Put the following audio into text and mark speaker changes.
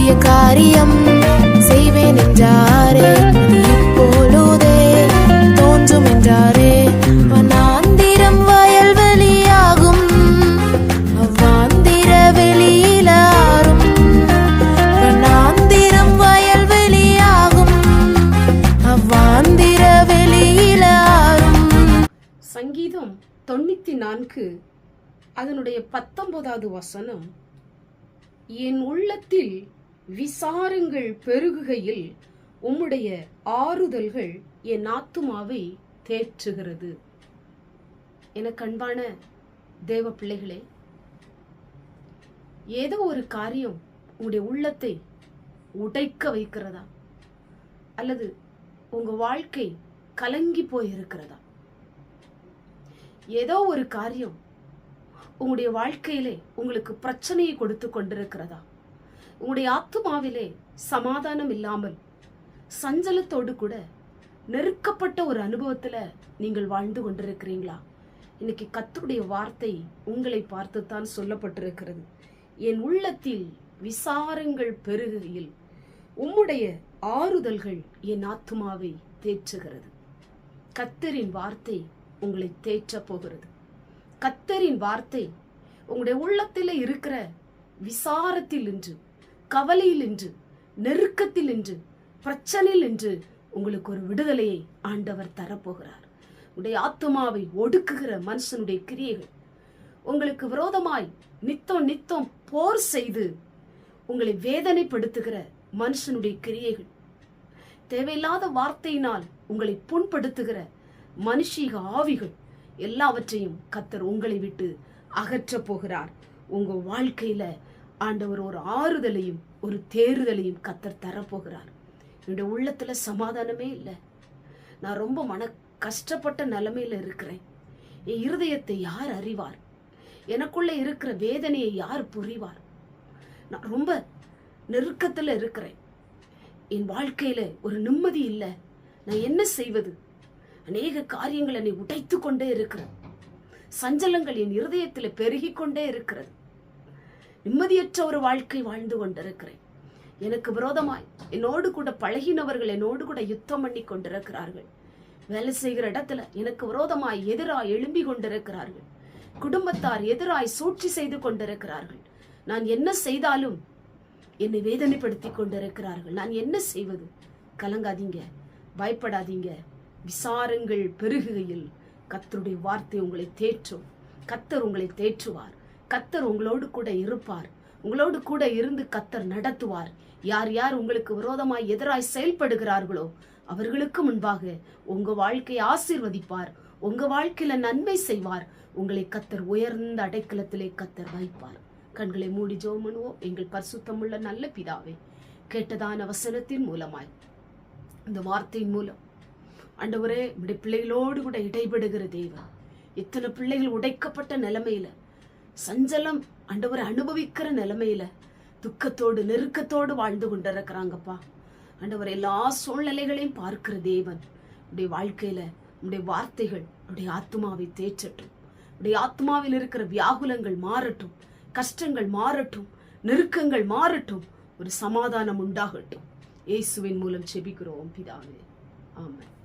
Speaker 1: புதிய காரியம் செய்வேன் என்றாரே. அது இப்பொழுதே தோன்றும் என்றாரே. வனாந்திரம் வயல்வெளியாகும் அவ்வாந்திர வெளியிலாரும். வனாந்திரம் வயல்வெளியாகும் அவ்வாந்திர வெளியிலாரும்.
Speaker 2: சங்கீதம் தொண்ணூத்தி நான்கு. அதனுடைய பத்தொன்பதாவது வசனம். என் உள்ளத்தில் விசாரங்கள் பெருகுகையில் உம்முடைய ஆறுதல்கள் என் ஆத்துமாவை தேற்றுகிறது. எனக்கு அன்பான தேவ பிள்ளைகளே ஏதோ ஒரு காரியம் உங்களுடைய உள்ளத்தை உடைக்க வைக்கிறதா? அல்லது உங்க வாழ்க்கை கலங்கி போயிருக்கிறதா? ஏதோ ஒரு காரியம் உங்களுடைய வாழ்க்கையிலே உங்களுக்கு பிரச்சனையை கொடுத்து கொண்டிருக்கிறதா? உங்களுடைய ஆத்துமாவிலே சமாதானம் இல்லாமல் சஞ்சலத்தோடு கூட நெருக்கப்பட்ட ஒரு அனுபவத்தில் நீங்கள் வாழ்ந்து கொண்டிருக்கிறீங்களா? இன்னைக்கு கத்தருடைய வார்த்தை உங்களை பார்த்துத்தான் சொல்லப்பட்டிருக்கிறது. என் உள்ளத்தில் விசாரங்கள் பெருகுகையில் உம்முடைய ஆறுதல்கள் என் ஆத்துமாவை தேற்றுகிறது. கத்தரின் வார்த்தை உங்களை தேற்றப் போகிறது. கத்தரின் வார்த்தை உங்களுடைய உள்ளத்தில் இருக்கிற விசாரத்தில் இன்று கவலையில் என்று நெருக்கத்தில் என்று பிரச்சனையில் என்று உங்களுக்கு ஒரு விடுதலையை ஆண்டவர் தரப்போகிறார். உடைய ஆத்துமாவை ஒடுக்குகிற மனுஷனுடைய கிரியைகள் உங்களுக்கு விரோதமாய் நித்தம் நித்தம் போர் செய்து உங்களை வேதனைப்படுத்துகிற மனுஷனுடைய கிரியைகள். தேவையில்லாத வார்த்தையினால் உங்களை புண்படுத்துகிற மனுஷீக ஆவிகள் எல்லாவற்றையும் கத்தர் உங்களை விட்டு அகற்றப் போகிறார். உங்கள் வாழ்க்கையில் ஆண்டவர் ஒரு ஆறுதலையும் ஒரு தேறுதலையும் கத்தர் தரப்போகிறார். என்னுடைய உள்ளத்துல சமாதானமே இல்லை. நான் ரொம்ப மன கஷ்டப்பட்ட நிலைமையில இருக்கிறேன். என் இருதயத்தை யார் அறிவார்? எனக்குள்ள இருக்கிற வேதனையை யார் புரிவார்? நான் ரொம்ப நெருக்கத்துல இருக்கிறேன். என் வாழ்க்கையில ஒரு நிம்மதி இல்லை. நான் என்ன செய்வது? அநேக காரியங்களை என்னை உடைத்து கொண்டே இருக்கிறேன் சஞ்சலங்கள் என் இருதயத்தில் பெருகி கொண்டே இருக்கிறது. நிம்மதியற்ற ஒரு வாழ்க்கை வாழ்ந்து கொண்டிருக்கிறேன். எனக்கு விரோதமாய் என்னோடு கூட பழகினவர்கள் என்னோடு கூட யுத்தம் பண்ணி கொண்டிருக்கிறார்கள். வேலை செய்கிற இடத்துல எனக்கு விரோதமாய் எதிராய் எழும்பி கொண்டிருக்கிறார்கள். குடும்பத்தார் எதிராய் சூழ்ச்சி செய்து கொண்டிருக்கிறார்கள். நான் என்ன செய்தாலும் என்னை வேதனைப்படுத்தி கொண்டிருக்கிறார்கள். நான் என்ன செய்வது? கலங்காதீங்க பயப்படாதீங்க. விசாரங்கள் பெருகுகையில் கத்தருடைய வார்த்தை உங்களை தேற்றும். கத்தர் உங்களை தேற்றுவார். கத்தர் உங்களோடு கூட இருப்பார். உங்களோடு கூட இருந்து கத்தர் நடத்துவார். யார் யார் உங்களுக்கு விரோதமாய் எதிராய் செயல்படுகிறார்களோ அவர்களுக்கு முன்பாக உங்க வாழ்க்கையை ஆசீர்வதிப்பார். உங்க வாழ்க்கையில நன்மை செய்வார். உங்களை கத்தர் உயர்ந்த அடைக்கலத்திலே கத்தர் வைப்பார். கண்களை மூடி ஜோமனுவோ எங்கள் பரிசுத்தமுள்ள நல்ல பிதாவே கேட்டதான வசனத்தின் மூலமாய் இந்த வார்த்தையின் மூலம். ஆண்டவரே இப்படி பிள்ளைகளோடு கூட இடைபடுகிற தெய்வம் இத்தனை பிள்ளைகள் உடைக்கப்பட்ட நிலைமையில சஞ்சலம் ஆண்டவரை அனுபவிக்கிற நிலைமையில துக்கத்தோடு நெருக்கத்தோடு வாழ்ந்து கொண்டிருக்கிறாங்கப்பா. ஆண்டவர் எல்லா சூழ்நிலைகளையும் பார்க்கிற தேவன் உடைய வாழ்க்கையில உடைய வார்த்தைகள் உடைய ஆத்மாவை தேய்ச்சட்டும் உடைய ஆத்மாவில் இருக்கிற வியாகுலங்கள் மாறட்டும் கஷ்டங்கள் மாறட்டும் நெருக்கங்கள் மாறட்டும் ஒரு சமாதானம் உண்டாகட்டும். இயேசுவின் மூலம் செபிக்கிறோம் பிதாவே. ஆமாம்